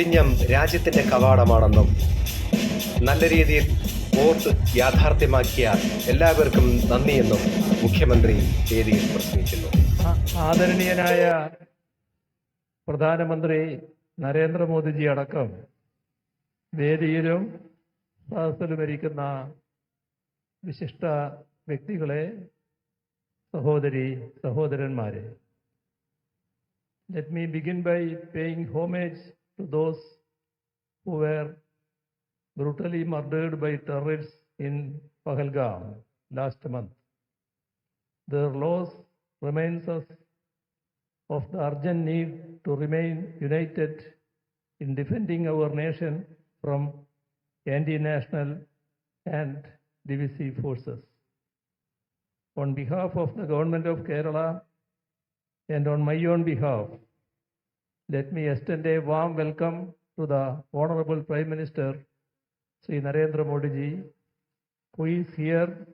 വിഴിഞ്ഞം രാജ്യത്തിന്റെ കവാടമാണെന്നും നല്ല രീതിയിൽ വോട്ട് യാഥാർത്ഥ്യമാക്കിയ എല്ലാവർക്കും നന്ദിയെന്നും മുഖ്യമന്ത്രി വേദിയിൽ പ്രസംഗിക്കുന്നു. ആദരണീയനായ പ്രധാനമന്ത്രി നരേന്ദ്രമോദിജി അടക്കം വേദിയിലും സദസ്സിലും ഇരിക്കുന്ന വിശിഷ്ട വ്യക്തികളെ സഹോദരി സഹോദരന്മാരെ let me begin by paying homage to those who were brutally murdered by terrorists in Pahalgam last month. Their loss reminds us of the urgent need to remain united in defending our nation from anti-national and divisive forces. On behalf of the Government of Kerala and on my own behalf, let me extend a warm welcome to the Honorable Prime Minister Sri Narendra Modi who is here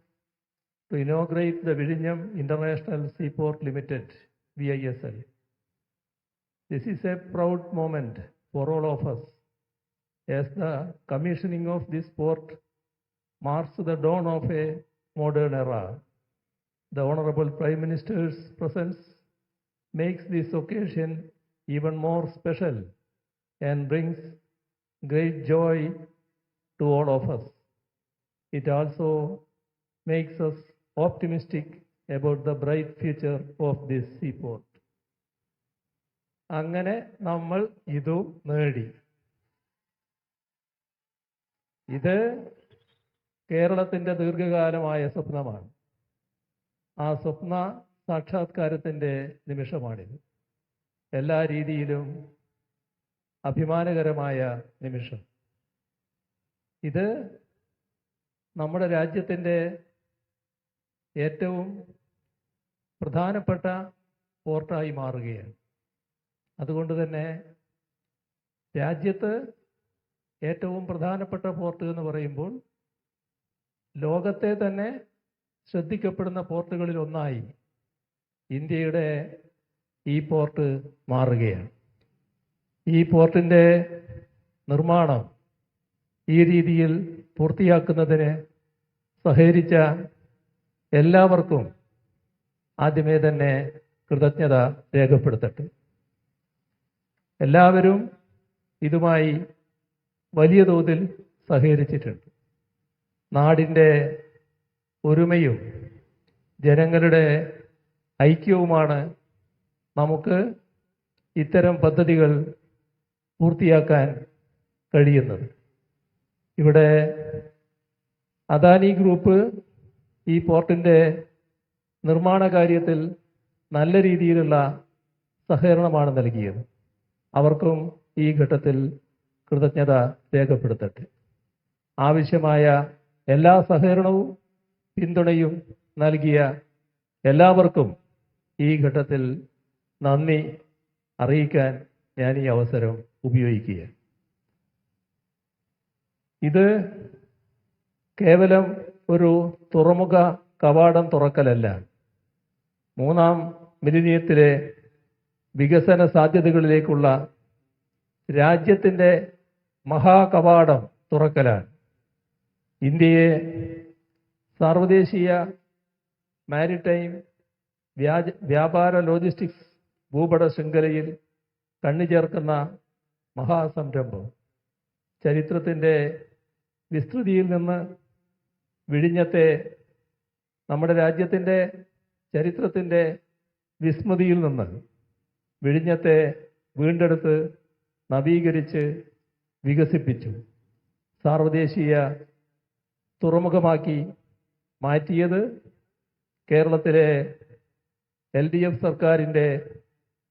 to inaugurate the Vizhinjam International Seaport Limited, VISL. This is a proud moment for all of us, as the commissioning of this port marks the dawn of a modern era. The Honorable Prime Minister's presence makes this occasion even more special and brings great joy to all of us. It also makes us optimistic about the bright future of this seaport. അങ്ങനെ നമ്മൾ ഇതു നേടി ഇത് കേരളത്തിന്റെ ദീർഘകാലമായ സ്വപ്നമാണ് ആ സ്വപ്ന സാക്ഷാത്കാരത്തിന്റെ നിമിഷമാണിത് എല്ലാ രീതിയിലും അഭിമാനകരമായ നിമിഷം. ഇത് നമ്മുടെ രാജ്യത്തിന്റെ ഏറ്റവും പ്രധാനപ്പെട്ട പോർട്ടായി മാറുകയാണ്. അതുകൊണ്ട് തന്നെ രാജ്യത്ത് ഏറ്റവും പ്രധാനപ്പെട്ട പോർട്ട് എന്ന് പറയുമ്പോൾ ലോകത്തെ തന്നെ ശ്രദ്ധിക്കപ്പെടുന്ന പോർട്ടുകളിൽ ഒന്നായി ഇന്ത്യയുടെ ഈ പോർട്ട് മാറുകയാണ്. ഈ പോർട്ടിന്റെ നിർമ്മാണം ഈ രീതിയിൽ പൂർത്തിയാക്കുന്നതിന് സഹകരിച്ച എല്ലാവർക്കും ആദ്യമേ തന്നെ കൃതജ്ഞത രേഖപ്പെടുത്തട്ടെ. എല്ലാവരും ഇതുമായി വലിയ തോതിൽ സഹകരിച്ചിട്ടുണ്ട്. നാടിന്റെ ഒരുമയും ജനങ്ങളുടെ ഐക്യവുമാണ് നമുക്ക് ഇത്തരം പദ്ധതികൾ പൂർത്തിയാക്കാൻ കഴിയുന്നത്. ഇവിടെ അദാനി ഗ്രൂപ്പ് ഈ പോർട്ടിന്റെ നിർമ്മാണ കാര്യത്തിൽ നല്ല രീതിയിലുള്ള സഹകരണമാണ് നൽകിയത്. അവർക്കും ഈ ഘട്ടത്തിൽ കൃതജ്ഞത രേഖപ്പെടുത്തട്ടെ. ആവശ്യമായ എല്ലാ സഹകരണവും പിന്തുണയും നൽകിയ എല്ലാവർക്കും ഈ ഘട്ടത്തിൽ നന്ദി അറിയിക്കാൻ ഞാൻ ഈ അവസരം ഉപയോഗിക്കുക ഇത് കേവലം ഒരു തുറമുഖ കവാടം തുറക്കലല്ല. മൂന്നാം മിലിനിയത്തിലെ വികസന സാധ്യതകളിലേക്കുള്ള രാജ്യത്തിന്റെ മഹാകവാടം തുറക്കലാണ്. ഇന്ത്യയെ സാർവദേശീയ മാരിടൈം വ്യാജ വ്യാപാര ലോജിസ്റ്റിക്സ് ഭൂപട ശൃംഖലയിൽ കണ്ണുചേർക്കുന്ന മഹാസംരംഭം. ചരിത്രത്തിന്റെ വിസ്തൃതിയിൽ നിന്ന് വിഴിഞ്ഞത്തെ നമ്മുടെ രാജ്യത്തിന്റെ ചരിത്രത്തിന്റെ വിസ്മൃതിയിൽ നിന്ന് വിഴിഞ്ഞത്തെ വീണ്ടെടുത്ത് നവീകരിച്ച് വികസിപ്പിച്ചു. സാർവദേശീയ തുറമുഖമാക്കി മാറ്റിയത് കേരളത്തിലെ എൽ ഡി എഫ് സർക്കാരിന്റെ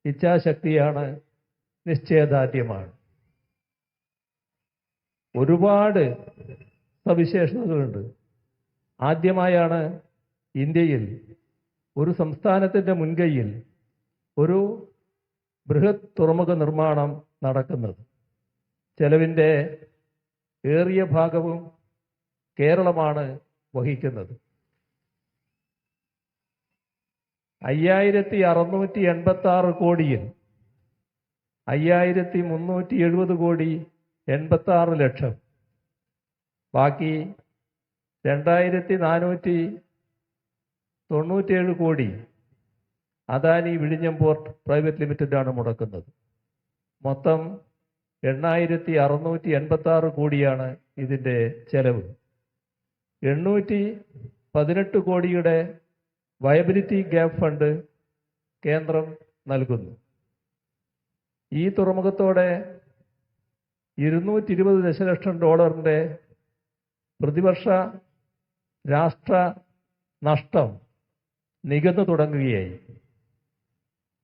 ഇച്ഛാശക്തിയാണ് നിശ്ചയദാർഢ്യമാണ്. ഒരുപാട് സവിശേഷതകളുണ്ട്. ആദ്യമായാണ് ഇന്ത്യയിൽ ഒരു സംസ്ഥാനത്തിന്റെ മുൻകൈയിൽ ഒരു ബൃഹത് തുറമുഖ നിർമ്മാണം നടക്കുന്നത്. ചെലവിന്റെ ഏറിയ ഭാഗവും കേരളമാണ് വഹിക്കുന്നത്. അയ്യായിരത്തി അറുന്നൂറ്റി എൺപത്തി ആറ് കോടിയിൽ അയ്യായിരത്തി മുന്നൂറ്റി എഴുപത് കോടി എൺപത്തി ആറ് ലക്ഷം. ബാക്കി രണ്ടായിരത്തി നാനൂറ്റി തൊണ്ണൂറ്റിയേഴ് കോടി അദാനി വിഴിഞ്ഞം പോർട്ട് പ്രൈവറ്റ് ലിമിറ്റഡാണ് മുടക്കുന്നത്. മൊത്തം എണ്ണായിരത്തി അറുന്നൂറ്റി എൺപത്തി ആറ് കോടിയാണ് ഇതിന്റെ ചെലവ്. എണ്ണൂറ്റി പതിനെട്ട് കോടിയുടെ വയബിലിറ്റി ഗ്യാപ് ഫണ്ട് കേന്ദ്രം നൽകുന്നു. ഈ തുറമുഖത്തോടെ ഇരുന്നൂറ്റി ഇരുപത് ദശലക്ഷം ഡോളറിന്റെ പ്രതിവർഷ രാഷ്ട്ര നഷ്ടം നികന്നു തുടങ്ങുകയായി.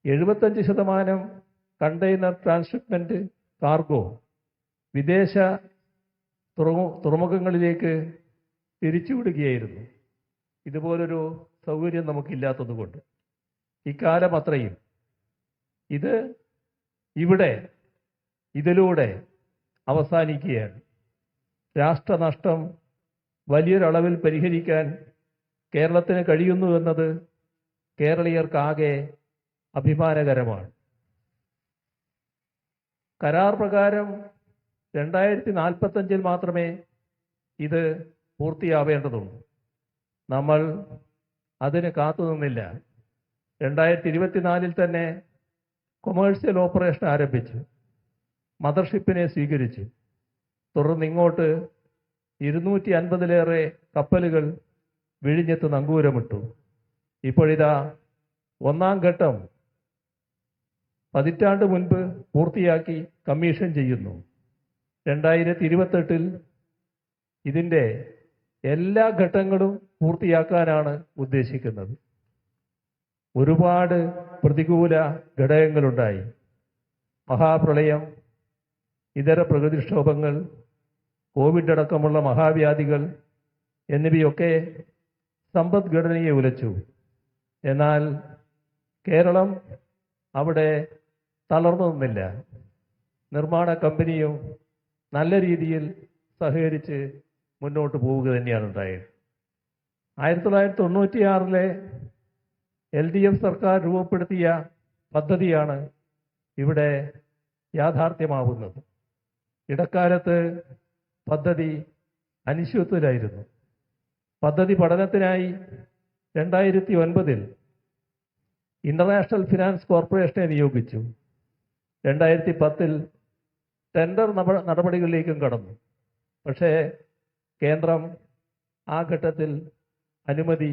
എഴുപത്തഞ്ച് ശതമാനം കണ്ടെയ്നർ ട്രാൻസ്ഷിപ്മെന്റ് കാർഗോ വിദേശ തുറമു- തുറമുഖങ്ങളിലേക്ക് തിരിച്ചുവിടുകയായിരുന്നു. ഇതുപോലൊരു സൗകര്യം നമുക്കില്ലാത്തതുകൊണ്ട്. ഇക്കാലം അത്രയും. ഇത് ഇവിടെ ഇതിലൂടെ അവസാനിക്കുകയാണ്. രാഷ്ട്രനഷ്ടം വലിയൊരളവിൽ പരിഹരിക്കാൻ കേരളത്തിന് കഴിയുന്നു എന്നത് കേരളീയർക്കാകെ അഭിമാനകരമാണ്. കരാർ പ്രകാരം രണ്ടായിരത്തി നാൽപ്പത്തഞ്ചിൽ മാത്രമേ ഇത് പൂർത്തിയാവേണ്ടതുള്ളൂ നമ്മൾ അതിന് കാത്തുനിന്നില്ല രണ്ടായിരത്തി ഇരുപത്തിനാലിൽ തന്നെ കൊമേഴ്സ്യൽ ഓപ്പറേഷൻ ആരംഭിച്ചു. മദർഷിപ്പിനെ സ്വീകരിച്ചു. തുടർന്ന് ഇങ്ങോട്ട് ഇരുന്നൂറ്റി അൻപതിലേറെ കപ്പലുകൾ വിഴിഞ്ഞത്ത് നങ്കൂരമിട്ടു. ഇപ്പോഴിതാ ഒന്നാം ഘട്ടം പതിറ്റാണ്ട് മുൻപ് പൂർത്തിയാക്കി കമ്മീഷൻ ചെയ്യുന്നു. രണ്ടായിരത്തി ഇരുപത്തെട്ടിൽ ഇതിന്റെ എല്ലാ ഘട്ടങ്ങളും പൂർത്തിയാക്കാനാണ് ഉദ്ദേശിക്കുന്നത്. ഒരുപാട് പ്രതികൂല ഘടകങ്ങളുണ്ടായി. മഹാപ്രളയം ഇതര പ്രകൃതിക്ഷോഭങ്ങൾ കോവിഡ് അടക്കമുള്ള മഹാവ്യാധികൾ എന്നിവയൊക്കെ സമ്പദ്ഘടനയെ ഉലച്ചു. എന്നാൽ കേരളം അവിടെ തളർന്നു നിന്നില്ല. നിർമ്മാണ കമ്പനിയും നല്ല രീതിയിൽ സഹകരിച്ച് മുന്നോട്ട് പോവുക തന്നെയാണ് ഉണ്ടായത്. ആയിരത്തി തൊള്ളായിരത്തി തൊണ്ണൂറ്റിയാറിലെ എൽ ഡി എഫ് സർക്കാർ രൂപപ്പെടുത്തിയ പദ്ധതിയാണ് ഇവിടെ യാഥാർത്ഥ്യമാവുന്നത്. ഇടക്കാലത്ത് പദ്ധതി അനിശ്ചിതത്തിലായിരുന്നു പദ്ധതി പഠനത്തിനായി രണ്ടായിരത്തി ഒൻപതിൽ ഇന്റർനാഷണൽ ഫിനാൻസ് കോർപ്പറേഷനെ നിയോഗിച്ചു. രണ്ടായിരത്തി പത്തിൽ ടെൻഡർ നടപടികളിലേക്കും കടന്നു. പക്ഷേ കേന്ദ്രം ആ ഘട്ടത്തിൽ അനുമതി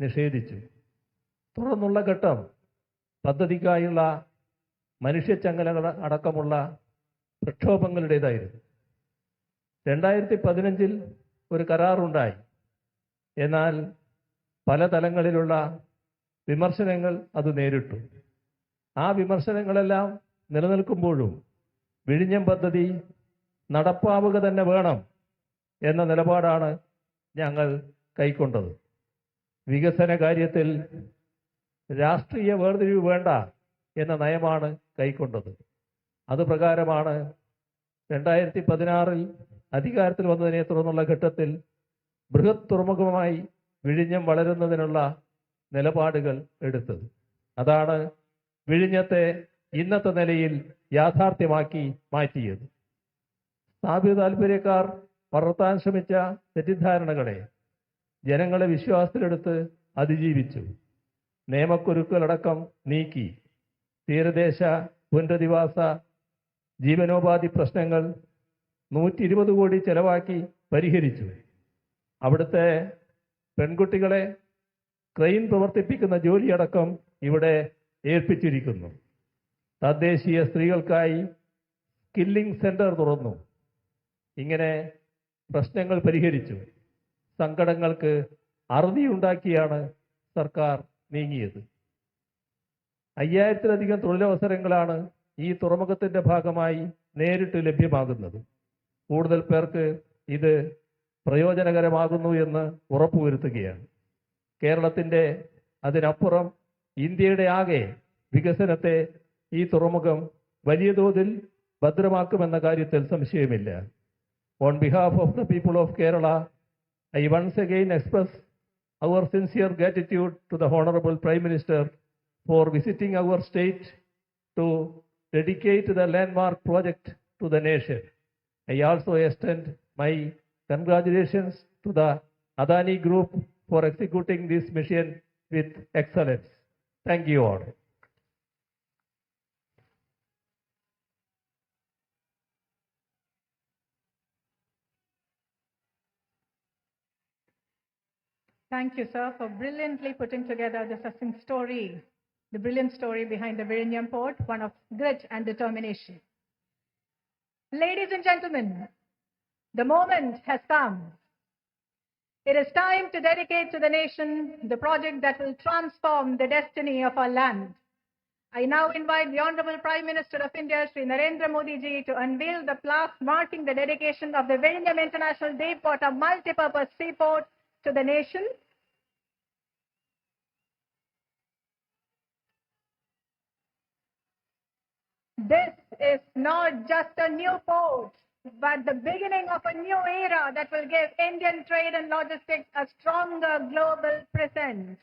നിഷേധിച്ചു. തുടർന്നുള്ള ഘട്ടം പദ്ധതിക്കായുള്ള മനുഷ്യച്ചങ്ങലകൾ അടക്കമുള്ള പ്രക്ഷോഭങ്ങളുടേതായിരുന്നു. രണ്ടായിരത്തി പതിനഞ്ചിൽ ഒരു കരാറുണ്ടായി. എന്നാൽ പല തലങ്ങളിലുള്ള വിമർശനങ്ങൾ അത് നേരിട്ടു. ആ വിമർശനങ്ങളെല്ലാം നിലനിൽക്കുമ്പോഴും വിഴിഞ്ഞം പദ്ധതി നടപ്പാവുക തന്നെ വേണം എന്ന നിലപാടാണ് ഞങ്ങൾ കൈക്കൊണ്ടത്. വികസന കാര്യത്തിൽ രാഷ്ട്രീയ വേർതിരിവ് വേണ്ട എന്ന നയമാണ് കൈക്കൊണ്ടത്. അത് പ്രകാരമാണ് രണ്ടായിരത്തി പതിനാറിൽ അധികാരത്തിൽ വന്നതിനെ തുടർന്നുള്ള ഘട്ടത്തിൽ ബൃഹത് തുറമുഖമായി വിഴിഞ്ഞം വളരുന്നതിനുള്ള നിലപാടുകൾ എടുത്തത്. അതാണ് വിഴിഞ്ഞത്തെ ഇന്നത്തെ നിലയിൽ യാഥാർത്ഥ്യമാക്കി മാറ്റിയത്. സ്ഥാപിത താല്പര്യക്കാർ വളർത്താൻ ശ്രമിച്ച തെറ്റിദ്ധാരണകളെ ജനങ്ങളെ വിശ്വാസത്തിലെടുത്ത് അതിജീവിച്ചു. നിയമക്കുരുക്കളടക്കം നീക്കി. തീരദേശ പുനരധിവാസ ജീവനോപാധി പ്രശ്നങ്ങൾ നൂറ്റി ഇരുപത് കോടി ചെലവാക്കി പരിഹരിച്ചു. അവിടുത്തെ പെൺകുട്ടികളെ ക്രെയിൻ പ്രവർത്തിപ്പിക്കുന്ന ജോലിയടക്കം ഇവിടെ ഏൽപ്പിച്ചിരിക്കുന്നു. തദ്ദേശീയ സ്ത്രീകൾക്കായി സ്കില്ലിംഗ് സെന്റർ തുറന്നു. ഇങ്ങനെ പ്രശ്നങ്ങൾ പരിഹരിച്ചു. സങ്കടങ്ങൾക്ക് അറുതിയുണ്ടാക്കിയാണ് സർക്കാർ നീങ്ങിയത്. അയ്യായിരത്തിലധികം തൊഴിലവസരങ്ങളാണ് ഈ തുറമുഖത്തിന്റെ ഭാഗമായി നേരിട്ട് ലഭ്യമാകുന്നത്. കൂടുതൽ പേർക്ക് ഇത് പ്രയോജനകരമാകുന്നു എന്ന് ഉറപ്പുവരുത്തുകയാണ്. കേരളത്തിന്റെ അതിനപ്പുറം ഇന്ത്യയുടെ ആകെ വികസനത്തെ ഈ തുറമുഖം വലിയ തോതിൽ ഭദ്രമാക്കുമെന്ന കാര്യത്തിൽ സംശയമില്ല. On behalf of the people of Kerala I once again express our sincere gratitude to the Honorable Prime Minister for visiting our state to dedicate the landmark project to the nation. I also extend my congratulations to the Adani Group for executing this mission with excellence. Thank you all. Thank you, sir, for brilliantly putting together the succinct story, the brilliant story behind the Virinium port, one of grit and determination. Ladies and gentlemen, the moment has come. It is time to dedicate to the nation the project that will transform the destiny of our land. I now invite the Honorable Prime Minister of India, Sri Narendra Modi ji, to unveil the plaque marking the dedication of the Virinium International Deepwater Multipurpose Seaport to the nation. This is not just a new port, but the beginning of a new era that will give Indian trade and logistics a stronger global presence.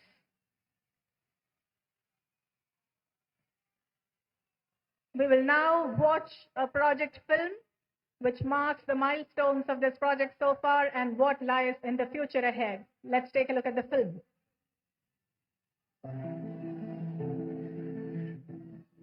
We will now watch a project film which marks the milestones of this project so far and what lies in the future ahead. Let's take a look at the film.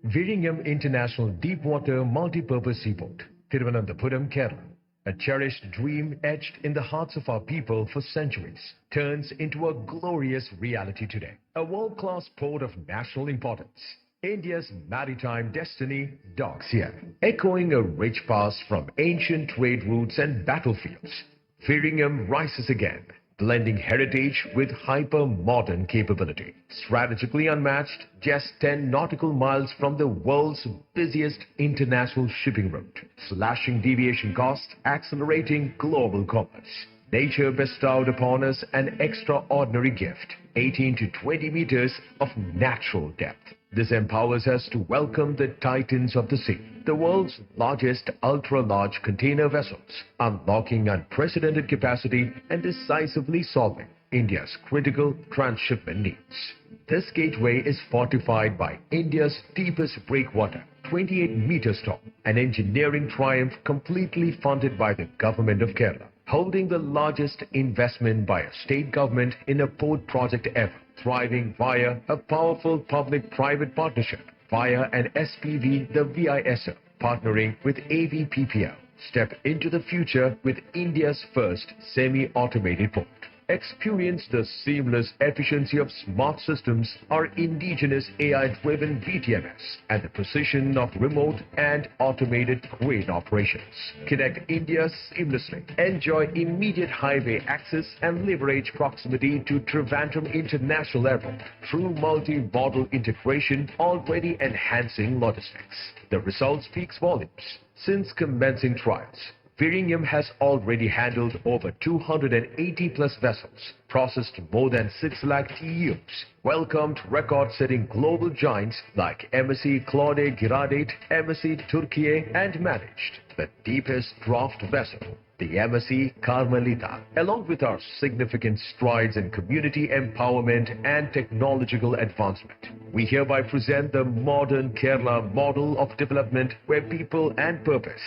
Viringam International Deepwater Multipurpose Seaport, Thiruvananthapuram, Kerala. A cherished dream etched in the hearts of our people for centuries turns into a glorious reality today. A world-class port of national importance. India's maritime destiny docks here, echoing a rich past from ancient trade routes and battlefields. Viringam rises again, blending heritage with hyper-modern capability. Strategically unmatched, just 10 nautical miles from the world's busiest international shipping route, slashing deviation costs, accelerating global commerce. Nature bestowed upon us an extraordinary gift, 18 to 20 meters of natural depth. This empowers us to welcome the titans of the sea, the world's largest ultra-large container vessels, unlocking unprecedented capacity and decisively solving India's critical transshipment needs. This gateway is fortified by India's deepest breakwater, 28 meters tall, an engineering triumph completely funded by the government of Kerala, holding the largest investment by a state government in a port project ever, thriving via a powerful public-private partnership, via an SPV, the VISO, partnering with AVPPL. Step into the future with India's first semi-automated port. Experience the seamless efficiency of smart systems, our indigenous AI-driven VTMS, and the precision of remote and automated crane operations. Connect India seamlessly. Enjoy immediate highway access and leverage proximity to Trivandrum International Airport through multi-modal integration already enhancing logistics. The result speaks volumes. Since commencing trials, Viringam has already handled over 280 plus vessels, processed more than 6 lakh TEUs, welcomed record-setting global giants like MSC Claude Giradate, MSC Turkiye, and managed the deepest draft vessel, the MSC Carmelita. Along with our significant strides in community empowerment and technological advancement, we hereby present the modern Kerala model of development where people and purpose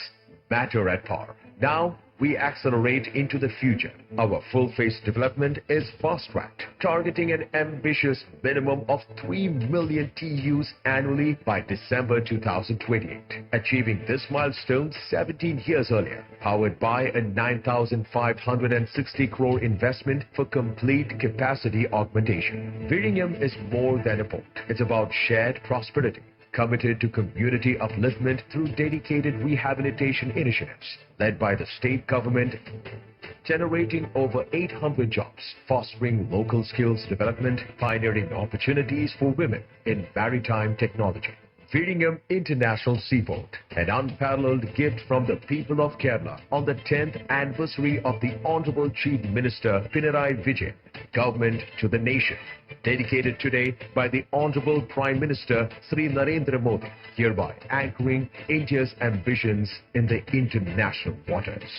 matter at par. Now, we accelerate into the future. Our full-phase development is fast-tracked, targeting an ambitious minimum of 3 million TUs annually by December 2028. Achieving this milestone 17 years earlier, powered by a 9,560 crore investment for complete capacity augmentation. Viringam is more than a port. It's about shared prosperity committed to community upliftment through dedicated rehabilitation initiatives led by the state government, generating over 800 jobs, fostering local skills development, pioneering opportunities for women in maritime technology. Viringam International Seaport, an unparalleled gift from the people of Kerala on the 10th anniversary of the Honorable Chief Minister Pinarayi Vijayan, government to the nation, dedicated today by the Honorable Prime Minister Sri Narendra Modi, hereby anchoring India's ambitions in the international waters.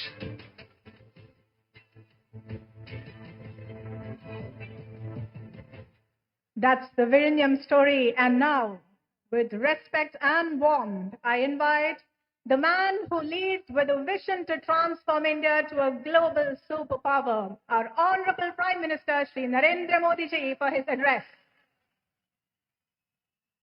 That's the Virinium story. And now, with respect and warmth, I invite the man who leads with a vision to transform India to a global superpower, our Honorable Prime Minister Shri Narendra Modi ji for his address.